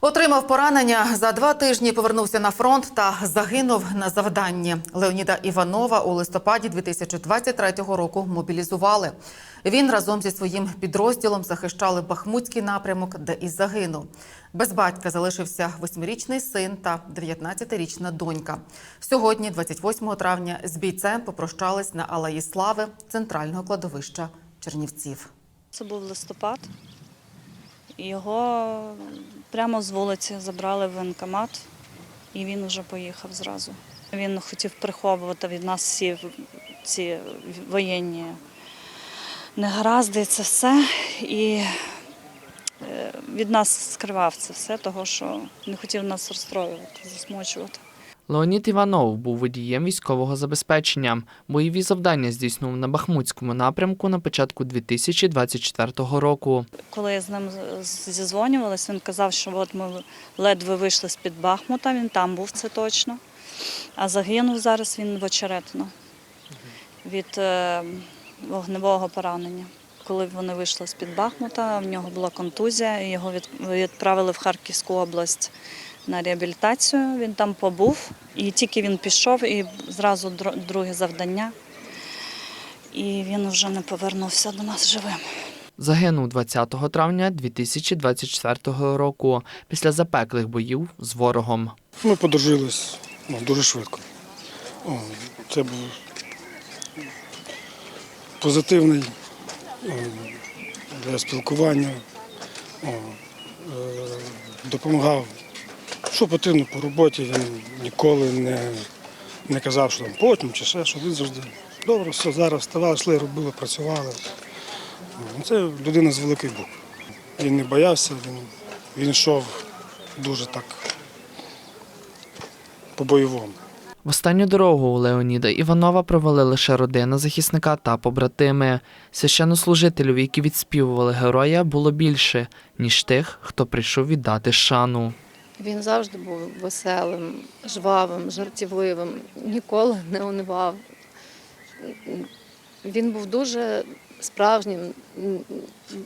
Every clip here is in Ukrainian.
Отримав поранення за два тижні. Повернувся на фронт та загинув на завданні. Леоніда Іванова у листопаді 2023 року мобілізували. Він разом зі своїм підрозділом захищали Бахмутський напрямок, де і загинув. Без батька залишився восьмирічний син та 19-річна донька. Сьогодні, 28 травня, з бійцем попрощались на Алеї Слави центрального кладовища Чернівців. Це був листопад. Його прямо з вулиці забрали в воєнкомат, і він вже поїхав зразу. Він хотів приховувати від нас всі ці воєнні негаразди, це все. І е, від нас скривав це все, того що не хотів нас розстроювати, засмучувати. Леонід Іванов був водієм військового забезпечення. Бойові завдання здійснював на Бахмутському напрямку на початку 2024 року. Коли я з ним з- зізвонювалась, він казав, що от ми ледве вийшли з-під Бахмута, він там був, це точно. А загинув зараз він в очеретино від е, вогневого поранення. Коли вони вийшли з-під Бахмута, в нього була контузія, його відправили в Харківську область на реабілітацію. Він там побув, і тільки він пішов, і зразу дро- друге завдання. І він вже не повернувся до нас живим. Загинув 20 травня 2024 року після запеклих боїв з ворогом. Ми подружились ну, дуже швидко. О, це був позитивний о, для спілкування, о, е, допомагав, що потрібно по роботі. Він ніколи не, не казав, що там потім чи ще, що він завжди. Добре, все, зараз вставали, йшли, робили, працювали. Це людина з великих букв. Він не боявся, він, він йшов дуже так по-бойовому. В останню дорогу у Леоніда Іванова провели лише родина захисника та побратими. Священнослужителів, які відспівували героя, було більше, ніж тих, хто прийшов віддати шану. Він завжди був веселим, жвавим, жартівливим, ніколи не унивав. Він був дуже справжнім,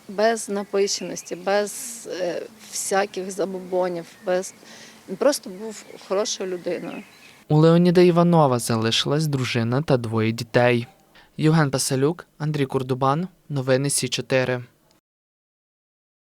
без напищеності, без е, всяких забобонів, без... він просто був хорошою людиною. У Леоніда Іванова залишилась дружина та двоє дітей. Євген Пасалюк, Андрій Курдубан. Новини Сі 4